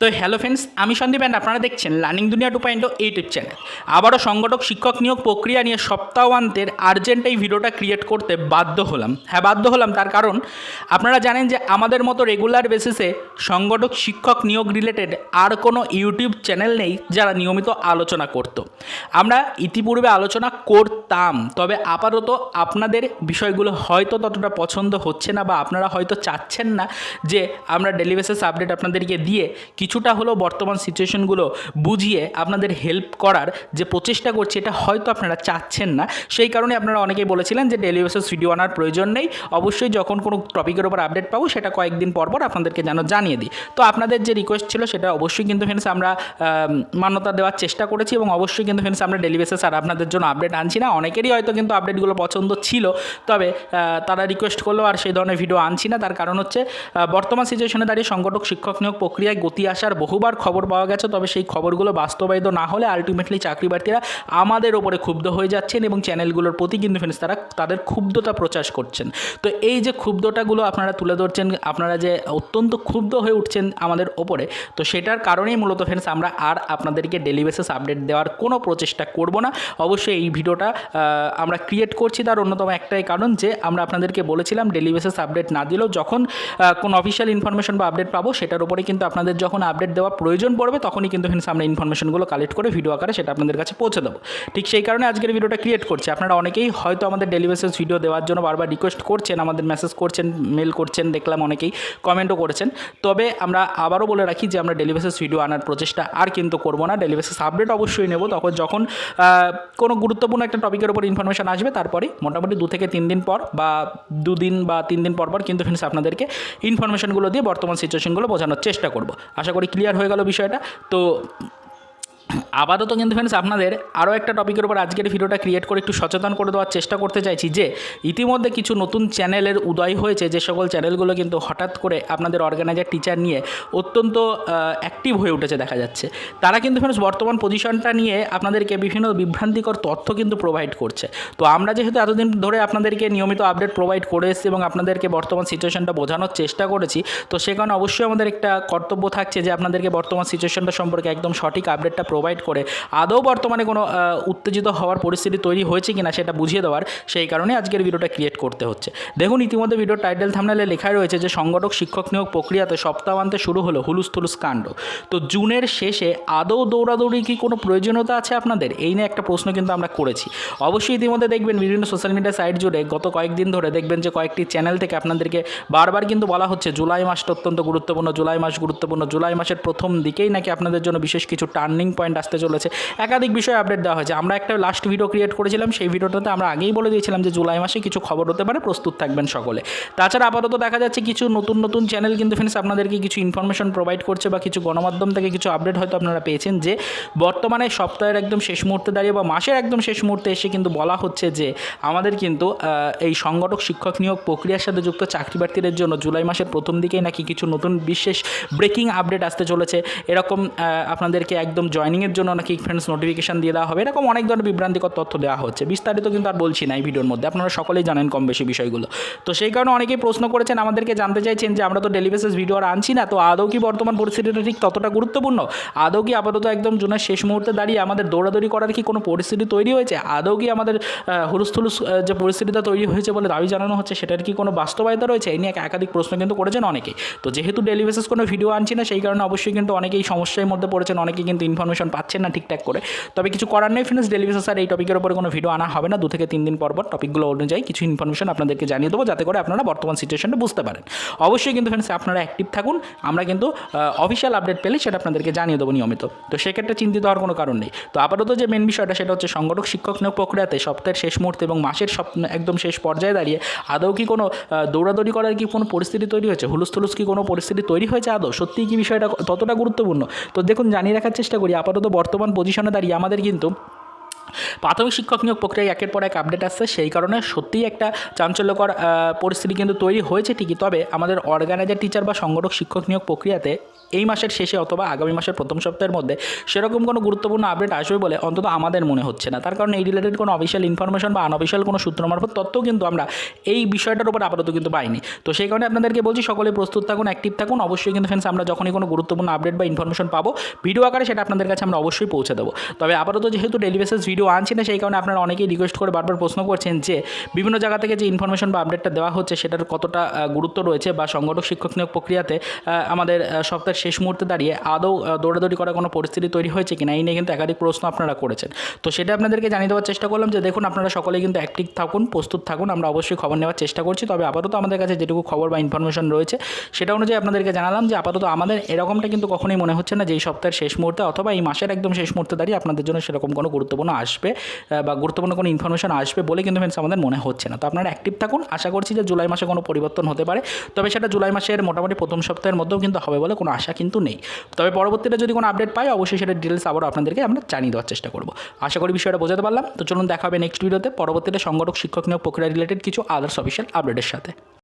তো hello friends আমি Sandeep and আপনারা দেখছেন লার্নিং দুনিয়া টু পয়েন্ট ইউটিউব চ্যানেল আবারও সংগঠক, শিক্ষক নিয়োগ প্রক্রিয়া নিয়ে সপ্তাহান্তের আর্জেন্ট এই ভিডিওটা ক্রিয়েট করতে বাধ্য হলাম। হ্যাঁ বাধ্য হলাম তার কারণ, আপনারা জানেন যে আমাদের মতো রেগুলার বেসিসে সংগঠক, শিক্ষক নিয়োগ রিলেটেড আর কোনো ইউটিউব চ্যানেল নেই যারা নিয়মিত আলোচনা করত। আমরা ইতিপূর্বে আলোচনা করতাম, তবে আপাতত আপনাদের বিষয়গুলো হয়তো ততটা পছন্দ হচ্ছে না বা আপনারা হয়তো চাচ্ছেন না যে আমরা ডেলি বেসিস আপডেট আপনাদেরকে দিয়ে কিছুটা হলেও বর্তমান সিচুয়েশনগুলো বুঝিয়ে আপনাদের হেল্প করার যে প্রচেষ্টা করছি, এটা হয়তো আপনারা চাচ্ছেন না। সেই কারণে আপনারা অনেকেই বলেছিলেন যে ডেলি বেসিস ভিডিও আনার প্রয়োজন নেই। অবশ্যই যখন কোনো টপিকের উপর আপডেট পাবো, সেটা কয়েকদিন পর পর আপনাদেরকে যেন জানিয়ে দিই। তো আপনাদের যে রিকোয়েস্ট ছিল, সেটা অবশ্যই কিন্তু ফ্রেন্ডস আমরা মান্যতা দেওয়ার চেষ্টা করেছি এবং অবশ্যই কিন্তু ফ্রেন্ডস আমরা ডেলি বেসিস আর আপনাদের জন্য আপডেট আনছি না। অনেকেরই হয়তো কিন্তু আপডেটগুলো পছন্দ ছিল, তবে তারা রিকোয়েস্ট করলেও আর সেই ধরনের ভিডিও আনছি না। তার কারণ হচ্ছে বর্তমান সিচুয়েশনে দাঁড়িয়ে সংগঠক, শিক্ষক নিয়োগ প্রক্রিয়ায় গতি আসার বহুবার খবর পাওয়া গেছে, তবে সেই খবরগুলো বাস্তবায়িত না হলে আলটিমেটলি চাকরি প্রার্থীরা আমাদের ওপরে ক্ষুব্ধ হয়ে যাচ্ছেন এবং চ্যানেলগুলোর প্রতি কিন্তু ফ্রেন্ডস তারা তাদের ক্ষুব্ধতা প্রচার করছেন। তো এই যে ক্ষুব্ধতাগুলো আপনারা তুলে ধরছেন, আপনারা যে অত্যন্ত ক্ষুব্ধ হয়ে উঠছেন আমাদের ওপরে তো সেটার কারণেই মূলত ফ্রেন্ডস আমরা আর আপনাদেরকে ডেলি বেসিস আপডেট দেওয়ার কোনো প্রচেষ্টা করব না। অবশ্যই এই ভিডিওটা আমরা ক্রিয়েট করছি তার অন্যতম একটাই কারণ যে আমরা আপনাদেরকে বলেছিলাম ডেলি বেসিস আপডেট না দিলেও যখন কোনো অফিসিয়াল ইনফরমেশন বা আপডেট পাবো, সেটার উপরে কিন্তু আপনাদের যখন আপডেট দেওয়া প্রয়োজন পড়বে, তখনই কিন্তু ফ্রেন্ডস আমরা ইনফরমেশনগুলো কালেক্ট করে ভিডিও আকারে সেটা আপনাদের কাছে পৌঁছে দেবো। ঠিক সেই কারণে আজকের ভিডিওটা ক্রিয়েট করছি। আপনারা অনেকেই হয়তো আমাদের ডেলি ভিডিও দেওয়ার জন্য বারবার রিকোয়েস্ট করছেন, আমাদের মেসেজ করছেন মেল করছেন, দেখলাম অনেকেই কমেন্টও করেছেন। তবে আমরা আবারও বলে রাখি যে আমরা ডেলি ভিডিও আনার প্রচেষ্টা আর কিন্তু করব না। ডেলি আপডেট অবশ্যই নেব। তখন যখন কোনো গুরুত্বপূর্ণ একটা টপিকের উপর ইনফরমেশন আসবে, তারপরে মোটামুটি দু থেকে তিন দিন পর বা দুদিন বা তিন দিন পর পর কিন্তু ফ্রেন্ডস আপনাদেরকে ইনফরমেশনগুলো দিয়ে বর্তমান সিচুয়েশনগুলো বোঝানোর চেষ্টা করব। আশা ক্লিয়ার হয়ে গেল বিষয়টা। তো আপাতত কিন্তু ফ্রেন্ডস আপনাদের আরও একটা টপিকের উপর আজকের ভিডিওটা ক্রিয়েট করে একটু সচেতন করে দেওয়ার চেষ্টা করতে চাইছি যে, ইতিমধ্যে কিছু নতুন চ্যানেলের উদয় হয়েছে, যে সকল চ্যানেলগুলো কিন্তু হঠাৎ করে আপনাদের অর্গানাইজার টিচার নিয়ে অত্যন্ত অ্যাক্টিভ হয়ে উঠেছে দেখা যাচ্ছে। তারা কিন্তু ফ্রেন্ডস বর্তমান পজিশনটা নিয়ে আপনাদেরকে বিভিন্ন বিভ্রান্তিকর তথ্য কিন্তু প্রোভাইড করছে। তো আমরা যেহেতু এতদিন ধরে আপনাদেরকে নিয়মিত আপডেট প্রোভাইড করে এসেছি এবং আপনাদেরকে বর্তমান সিচুয়েশনটা বোঝানোর চেষ্টা করেছি, তো সে কারণে অবশ্যই আমাদের একটা কর্তব্য থাকছে যে আপনাদেরকে বর্তমান সিচুয়েশনটা সম্পর্কে একদম সঠিক আপডেটটা প্রোভাইড করে আদৌ বর্তমানে কোনো উত্তেজিত হওয়ার পরিস্থিতি তৈরি হয়েছে কিনা সেটা বুঝিয়ে দেওয়ার সেই কারণে আজকের ভিডিওটা ক্রিয়েট করতে হচ্ছে। দেখুন, ইতিমধ্যে ভিডিওর টাইটেল থামনালে লেখাই রয়েছে যে, সংগঠক শিক্ষক নিয়োগ প্রক্রিয়াতে সপ্তাহান্তে শুরু হলো হুলুস থুলুস কাণ্ড। তো জুনের শেষে আদৌ দৌড়াদৌড়ি কি কোনো প্রয়োজনীয়তা আছে আপনাদের? এই নিয়ে একটা প্রশ্ন কিন্তু আমরা করেছি। অবশ্যই ইতিমধ্যে দেখবেন বিভিন্ন সোশ্যাল মিডিয়া সাইট জুড়ে গত কয়েকদিন ধরে দেখবেন যে, কয়েকটি চ্যানেল থেকে আপনাদেরকে বারবার কিন্তু বলা হচ্ছে, জুলাই মাসটা অত্যন্ত গুরুত্বপূর্ণ, জুলাই মাস গুরুত্বপূর্ণ, জুলাই মাসের প্রথম দিকেই নাকি আপনাদের জন্য বিশেষ কিছু টার্নিং পয়েন্ট চলেছে। একাধিক বিষয়ে আপডেট দেওয়া হয়েছে। আমরা একটা লাস্ট ভিডিও ক্রিয়েট করেছিলাম, সেই ভিডিওটাতে আমরা আগেই বলে দিয়েছিলাম যে জুলাই মাসে কিছু খবর হতে পারে, প্রস্তুত থাকবেন সকলে। তাছাড়া আপাতত দেখা যাচ্ছে কিছু নতুন নতুন চ্যানেল কিন্তু ফ্রেন্ডস আপনাদেরকে কিছু ইনফরমেশন প্রোভাইড করছে বা কিছু গণমাধ্যম থেকে কিছু আপডেট হয়তো আপনারা পেয়েছেন যে বর্তমানে সপ্তাহের একদম শেষ মুহূর্তে দাঁড়িয়ে বা মাসের একদম শেষ মুহূর্তে এসে কিন্তু বলা হচ্ছে যে আমাদের কিন্তু এই সংগঠক শিক্ষক নিয়োগ প্রক্রিয়ার সাথে যুক্ত চাকরি প্রার্থীদের জন্য জুলাই মাসের প্রথম দিকেই নাকি কিছু নতুন বিশেষ ব্রেকিং আপডেট আসতে চলেছে। এরকম আপনাদেরকে একদম জয়নিংয়ের জন্য নাকি ফ্রেন্ডস নোটিফিকেশন দিয়ে দেওয়া হবে। এরকম অনেক ধরনের বিভ্রান্তিকর তথ্য দেওয়া হচ্ছে। বিস্তারিত কিন্তু আর বলছি না এই ভিডিওর মধ্যে। আপনারা সকলেই জানেন কম বেশি বিষয়গুলো। তো সেই কারণে অনেকেই প্রশ্ন করেছেন আমাদেরকে জানতে চাইছেন যে আমরা তো ডেলি বেসিস ভিডিও আর আনছি না। তো আদৌ কি বর্তমান পরিস্থিতিটা ঠিক ততটা গুরুত্বপূর্ণ? আদৌ কি আপাতত একদম জুনের শেষ মুহূর্তে দাঁড়িয়ে আমাদের দৌড়াদৌড়ি করার কি কোনো পরিস্থিতি তৈরি হয়েছে? আদৌ কি আমাদের হুলুস থুলুস আহ, যে পরিস্থিতিটা তৈরি হয়েছে বলে দাবি জানানো হচ্ছে সেটার কি কোনো বাস্তবায়িতা রয়েছে? এই নিয়ে এক- একাধিক প্রশ্ন কিন্তু করেছেন অনেকেই। তো যেহেতু ডেলি বেসিস কোনো ভিডিও আনছি না সেই কারণে অবশ্যই কিন্তু অনেকেই সমস্যার মধ্যে পড়েছেন অনেকেই কিন্তু ইনফরমেশন পাচ্ছেন না ঠিকঠাক করে। তবে কিছু করার নেই ফ্রেন্ডস ডেলি বেসিস আর এই টপিকের উপরে কোনো ভিডিও আনা হবে না। দু থেকে তিন দিন পর পর টপিকগুলো অনুযায়ী কিছু ইনফরমেশন আপনাদেরকে জানিয়ে দেবো, যাতে করে আপনারা বর্তমান সিচুয়েশনটা বুঝতে পারেন। অবশ্যই কিন্তু ফ্রেন্ডস আপনারা অ্যাক্টিভ থাকুন। আমরা কিন্তু অফিসিয়াল আপডেট পেলে সেটা আপনাদেরকে জানিয়ে দেবো নিয়মিত। তো সেক্ষেত্রে চিন্তিত হওয়ার কোনো কারণ নেই। তো আপাতত যে মেন বিষয়টা, সেটা হচ্ছে সংগঠক, শিক্ষক নিয়োগ প্রক্রিয়াতে সপ্তাহের শেষ মুহূর্তে এবং মাসের সপ একদম শেষ পর্যায়ে দাঁড়িয়ে আদৌ কি কোনো দৌড়াদৌড়ি করার কি কোনো পরিস্থিতি তৈরি হয়েছে? হুলুস তুলুস কি কোনো পরিস্থিতি তৈরি হয়েছে আদৌ? সত্যিই কি বিষয়টা ততটা গুরুত্বপূর্ণ? তো দেখুন, জানিয়ে রাখার চেষ্টা করি। আপাতত বর্তমান পজিশনে দাঁড়িয়ে আমাদের কিন্তু প্রাথমিক শিক্ষক নিয়োগ প্রক্রিয়ায় একের পর এক আপডেট আসছে। সেই কারণে সত্যিই একটা চাঞ্চল্যকর পরিস্থিতি কিন্তু তৈরি হয়েছে ঠিকই। তবে আমাদের অর্গানাইজার টিচার বা সংগঠক শিক্ষক নিয়োগ প্রক্রিয়াতে এই মাসের শেষে অথবা আগামী মাসের প্রথম সপ্তাহের মধ্যে সেরকম কোনো গুরুত্বপূর্ণ আপডেট আসবে বলে অন্তত আমাদের মনে হচ্ছে না। তার কারণ এই রিলেটেড কোনো অফিসিয়াল ইনফরমেশন বা আনঅফিসিয়াল কোনো সূত্র মারফত তথ্য কিন্তু আমরা এই বিষয়টার উপর আপাতত কিন্তু পাইনি। তো সেই কারণে আপনাদেরকে বলছি, সকলে প্রস্তুত থাকুন অ্যাক্টিভ থাকুন। অবশ্যই কিন্তু ফ্রেন্ডস আমরা যখনই কোনো গুরুত্বপূর্ণ আপডেট বা ইনফরমেশন পাবো ভিডিও আকারে সেটা আপনাদের কাছে আমরা অবশ্যই পৌঁছে দেবো। তবে আপাতত যেহেতু ডেলি বেসিস ভিডিও আনছি না, সেই কারণে আপনারা অনেকেই রিকোয়েস্ট করে বারবার প্রশ্ন করছেন যে, বিভিন্ন জায়গা থেকে যে ইনফরমেশন বা আপডেটটা দেওয়া হচ্ছে, সেটার কতটা গুরুত্ব রয়েছে বা সংগঠক, শিক্ষক নিয়োগ প্রক্রিয়াতে আমাদের সপ্তাহের শেষ মুহূর্তে দাঁড়িয়ে আদৌ দৌড়াদৌড়ি করার কোনো পরিস্থিতি তৈরি হয়েছে কিনা, এই নিয়ে কিন্তু একাধিক প্রশ্ন আপনারা করেছেন। তো সেটা আপনাদেরকে জানিয়ে দেওয়ার চেষ্টা করলাম যে দেখুন, আপনারা সকলেই কিন্তু অ্যাক্টিভ থাকুন, প্রস্তুত থাকুন, আমরা অবশ্যই খবর নেওয়ার চেষ্টা করছি। তবে আপাতত আমাদের কাছে যেটুকু খবর বা ইনফরমেশন রয়েছে, সেটা অনুযায়ী আপনাদেরকে জানালাম যে আপাতত আমাদের এরকমটা কিন্তু কখনোই মনে হচ্ছে না যে এই সপ্তাহের শেষ মুহূর্তে অথবা এই মাসের একদম শেষ মুহূর্তে দাঁড়িয়ে আপনাদের জন্য সেরকম কোনো গুরুত্বপূর্ণ আসবে বা গুরুত্বপূর্ণ কোনো ইনফরমেশন আসবে বলে কিন্তু ফ্রেন্ডস আমাদের মনে হচ্ছে না। তো আপনারা অ্যাক্টিভ থাকুন, আশা করছি যে জুলাই মাসে কোনো পরিবর্তন হতে পারে। তবে সেটা জুলাই মাসের মোটামুটি প্রথম সপ্তাহের মধ্যেও কিন্তু হবে বলে কোনো আশা কিন্তু নেই। তবে পরবর্তীতে যদি কোনো আপডেট পাই, অবশ্যই সেটা ডিটেলস আবারও আপনাদেরকে আমরা জানিয়ে দেওয়ার চেষ্টা করব। আশা করি বিষয়টা বোঝাতে পারলাম। তো চলুন দেখা হবে নেক্সট ভিডিওতে পরবর্তীতে সংগঠক, শিক্ষক নিয়োগ প্রক্রিয়া রিলেটেড কিছু আদার্স অফিসিয়াল আপডেটের সাথে।